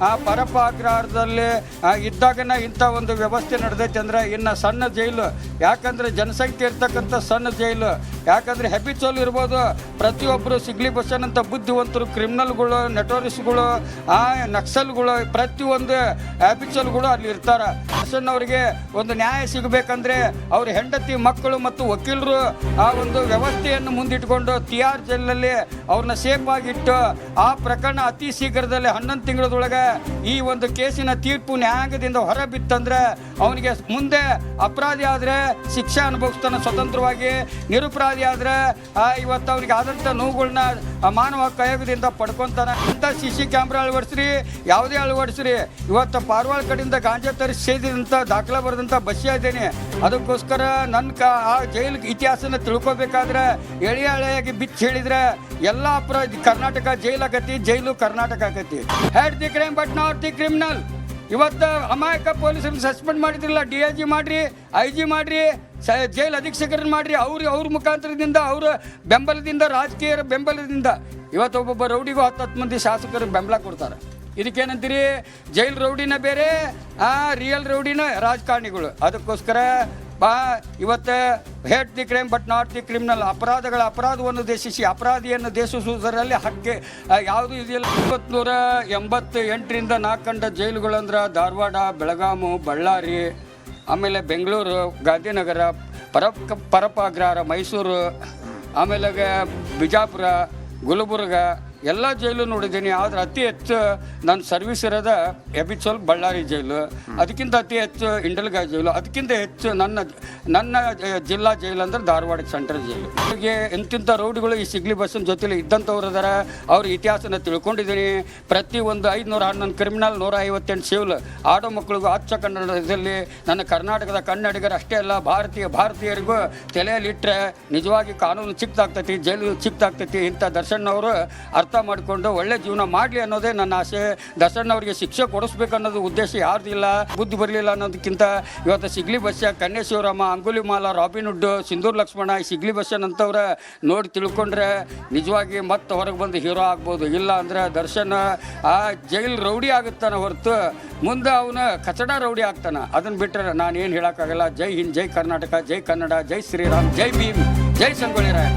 ಆ ಪರಪ ಅಗ್ರಹಾರದಲ್ಲಿ ಆ, ಇದ್ದಾಗನ ಇಂಥ ಒಂದು ವ್ಯವಸ್ಥೆ ನಡೆದೈತೆ ಅಂದರೆ ಇನ್ನು ಸಣ್ಣ ಜೈಲು. ಯಾಕಂದ್ರೆ ಜನಸಂಖ್ಯೆ ಇರ್ತಕ್ಕಂಥ ಸಣ್ಣ ಜೈಲು. ಯಾಕಂದ್ರೆ ಹೆಬಿಚೋಲ್ ಇರ್ಬೋದು. ಪ್ರತಿಯೊಬ್ಬರು ಸಿಗ್ಲಿ ಬಸ್ಸನ್ ಅಂತ ಬುದ್ಧಿವಂತರು ಕ್ರಿಮಿನಲ್ಗಳು ನೆಟೋರಿಸ್ಗಳು ಆ ನಕ್ಸಲ್ಗಳು ಪ್ರತಿಯೊಂದು ಹ್ಯಾಬಿಚೋಲ್ಗಳು ಅಲ್ಲಿ ಇರ್ತಾರ. ಹಾಸನ್ ಅವರಿಗೆ ಒಂದು ನ್ಯಾಯ ಸಿಗಬೇಕಂದ್ರೆ ಅವ್ರ ಹೆಂಡತಿ, ಮಕ್ಕಳು ಮತ್ತು ವಕೀಲರು ಆ ಒಂದು ವ್ಯವಸ್ಥೆಯನ್ನು ಮುಂದಿಟ್ಕೊಂಡು ಆರ್ ಜೈಲಲ್ಲಿ ಅವ್ರನ್ನ ಸೇಫ್ ಆಗಿಟ್ಟು ಆ ಪ್ರಕರಣ ಅತಿ ಶೀಘ್ರದಲ್ಲಿ ಹನ್ನೊಂದು ತಿಂಗಳದೊಳಗೆ ಈ ಒಂದು ಕೇಸಿನ ತೀರ್ಪು ನ್ಯಾಯಾಂಗದಿಂದ ಹೊರ ಬಿತ್ತಂದ್ರೆ ಅವನಿಗೆ ಮುಂದೆ ಅಪರಾಧಿ ಆದರೆ ಶಿಕ್ಷೆ ಅನುಭವಿಸ್ತಾನೆ ಸ್ವತಂತ್ರವಾಗಿ, ನಿರುಪರಾಧಿ ಆದ್ರೆ ಇವತ್ತು ಅವನಿಗೆ ಆದಂಥ ನೋವುಗಳನ್ನ ಮಾನವ ಕಯೋಗದಿಂದ ಪಡ್ಕೊತಾನೆ. ಇಂಥ ಸಿ ಸಿ ಕ್ಯಾಮ್ರಾ ಅಳವಡಿಸ್ರಿ, ಯಾವುದೇ ಅಳವಡಿಸ್ರಿ. ಇವತ್ತು ಪಾರ್ವಾಳ ಕಡೆಯಿಂದ ಗಾಂಜಾ ತರಿಸಿ ಸೇದಿದಂಥ ದಾಖಲೆ ಬರೆದಂಥ ಬಸ್ಸಿ ಅದಕ್ಕೋಸ್ಕರ ನನ್ನ ಕ, ಆ ಜೈಲು ಇತಿಹಾಸನ ತಿಳ್ಕೊಬೇಕಾದ್ರೆ ಎಳೆ ಎಳೆಯಾಗಿ ಬಿಚ್ಚಿ ಹೇಳಿದ್ರೆ ಎಲ್ಲ ಅಪರಾಧ, Karnataka jail jail Karnataka ಆಗತಿ. Hate the crime but not the criminal ಇವತ್ತು ಅಮಾಯಕ ಪೊಲೀಸರನ್ನು ಸಸ್ಪೆಂಡ್ ಮಾಡಿದ್ರಲ್ಲ, ಡಿ ಐ ಜಿ ಮಾಡಿರಿ, ಐ ಜಿ ಮಾಡಿರಿ, ಸ, ಜೈಲ್ ಅಧೀಕ್ಷಕರನ್ನ ಮಾಡಿರಿ, ಅವ್ರ ಅವ್ರ ಮುಖಾಂತರದಿಂದ, ಅವರ ಬೆಂಬಲದಿಂದ, ರಾಜಕೀಯರ ಬೆಂಬಲದಿಂದ ಇವತ್ತು ಒಬ್ಬೊಬ್ಬ ರೌಡಿಗೂ ಹತ್ತು ಹತ್ತು ಮಂದಿ ಶಾಸಕರು ಬೆಂಬಲ ಕೊಡ್ತಾರೆ. ಇದಕ್ಕೇನಂತೀರಿ? ಜೈಲ್ ರೌಡಿನ ಬೇರೆ ರಿಯಲ್ ರೌಡಿನ ರಾಜಕಾರಣಿಗಳು. ಅದಕ್ಕೋಸ್ಕರ ಬಾ, ಇವತ್ತು hate the crime but not the criminal ಅಪರಾಧಗಳ ಅಪರಾಧವನ್ನು ದೇಶಿಸಿ, ಅಪರಾಧಿಯನ್ನು ದೇಶಿಸುವುದರಲ್ಲಿ ಹಕ್ಕೆ ಯಾವುದು ಇದೆಯಲ್ಲ? ಇಪ್ಪತ್ನೂರ ಎಂಬತ್ತು ಎಂಟರಿಂದ ನಾಲ್ಕಂಡ ಜೈಲುಗಳಂದ್ರೆ ಧಾರವಾಡ, ಬೆಳಗಾಮು, ಬಳ್ಳಾರಿ, ಆಮೇಲೆ ಬೆಂಗಳೂರು, ಗಾಂಧಿನಗರ ಪರ ಪರಪಾಗ್ರಹಾರ ಮೈಸೂರು, ಆಮೇಲೆ ಬಿಜಾಪುರ, ಗುಲ್ಬರ್ಗ ಎಲ್ಲ ಜೈಲು ನೋಡಿದ್ದೀನಿ, ಆದ್ರೆ ಅತಿ ಹೆಚ್ಚು ನನ್ನ ಸರ್ವಿಸ್ ಇರೋದ ಎಬಿಚೋಲ್ ಬಳ್ಳಾರಿ ಜೈಲು. ಅದಕ್ಕಿಂತ ಅತಿ ಹೆಚ್ಚು ಇಂಡಲ್ಗಾ ಜೈಲು. ಅದಕ್ಕಿಂತ ಹೆಚ್ಚು ನನ್ನ ನನ್ನ ಜಿಲ್ಲಾ ಜೈಲು ಅಂದ್ರೆ ಧಾರವಾಡ ಸೆಂಟ್ರಲ್ ಜೈಲು. ಹೀಗೆ ಎಂತಿಂಥ ರೌಡಿಗಳು ಈ ಸಿಗ್ಲಿ ಬಸ್ಸಿನ ಜೊತೆಲಿ ಇದ್ದಂಥವ್ರು ಅದರ ಅವ್ರ ಇತಿಹಾಸನ ತಿಳ್ಕೊಂಡಿದ್ದೀನಿ. ಪ್ರತಿ ಒಂದು ಐದುನೂರ ಹನ್ನೊಂದು ಕ್ರಿಮಿನಲ್ ನೂರ ಐವತ್ತೆಂಟು ಸಿವಿಲ್ ಆಡೋ ಮಕ್ಕಳಿಗೂ ಅಚ್ಚ ಕನ್ನಡದಲ್ಲಿ ನನ್ನ ಕರ್ನಾಟಕದ ಕನ್ನಡಿಗರು ಅಷ್ಟೇ ಅಲ್ಲ, ಭಾರತೀಯ, ಭಾರತೀಯರಿಗೂ ತಲೆಯಲ್ಲಿಟ್ಟರೆ ನಿಜವಾಗಿ ಕಾನೂನು ಚಿಕ್ಕದಾಗ್ತೈತಿ, ಜೈಲು ಚಿಕ್ಕದಾಗ್ತೈತಿ ಇಂಥ ದರ್ಶನ್ ಅವರು ಅರ್ಥ ಮಾಡಿಕೊಂಡು ಒಳ್ಳೆ ಜೀವನ ಮಾಡಲಿ ಅನ್ನೋದೇ ನನ್ನ ಆಸೆ. ದರ್ಶನ್ ಅವರಿಗೆ ಶಿಕ್ಷೆ ಕೊಡಿಸ್ಬೇಕು ಅನ್ನೋದು ಉದ್ದೇಶ ಯಾರ್ದಿಲ್ಲ, ಬುದ್ಧಿ ಬರಲಿಲ್ಲ ಅನ್ನೋದಕ್ಕಿಂತ ಇವತ್ತು ಸಿಗ್ಲಿ ಬಸ್ಸ ಕನ್ಯಾ ಶಿವರಾಮ ಅಂಗುಲಿಮಾಲ ರಾಬಿನ್ ಹುಡ್, ಸಿಂಧೂರ್ ಲಕ್ಷ್ಮಣ ಈ ಸಿಗ್ಲಿ ಬಸ್ಸನ್ ಅಂತವ್ರ ನೋಡಿ ತಿಳ್ಕೊಂಡ್ರೆ ನಿಜವಾಗಿ ಮತ್ತೆ ಹೊರಗೆ ಬಂದು ಹೀರೋ ಆಗ್ಬೋದು. ಇಲ್ಲ ಅಂದ್ರೆ ದರ್ಶನ್ ಆ ಜೈಲ್ ರೌಡಿ ಆಗುತ್ತಾನೆ ಹೊರತು ಮುಂದೆ ಅವನು ಕಚಡ ರೌಡಿ ಆಗ್ತಾನೆ. ಅದನ್ನ ಬಿಟ್ಟರೆ ನಾನು ಏನು ಹೇಳೋಕ್ಕಾಗಲ್ಲ. ಜೈ ಹಿಂದ್, ಜೈ ಕರ್ನಾಟಕ, ಜೈ ಕನ್ನಡ, ಜೈ ಶ್ರೀರಾಮ್, ಜೈ ಭೀಮ್, ಜೈ ಸಂಗೊಳ್ಳಿ ರಾಯ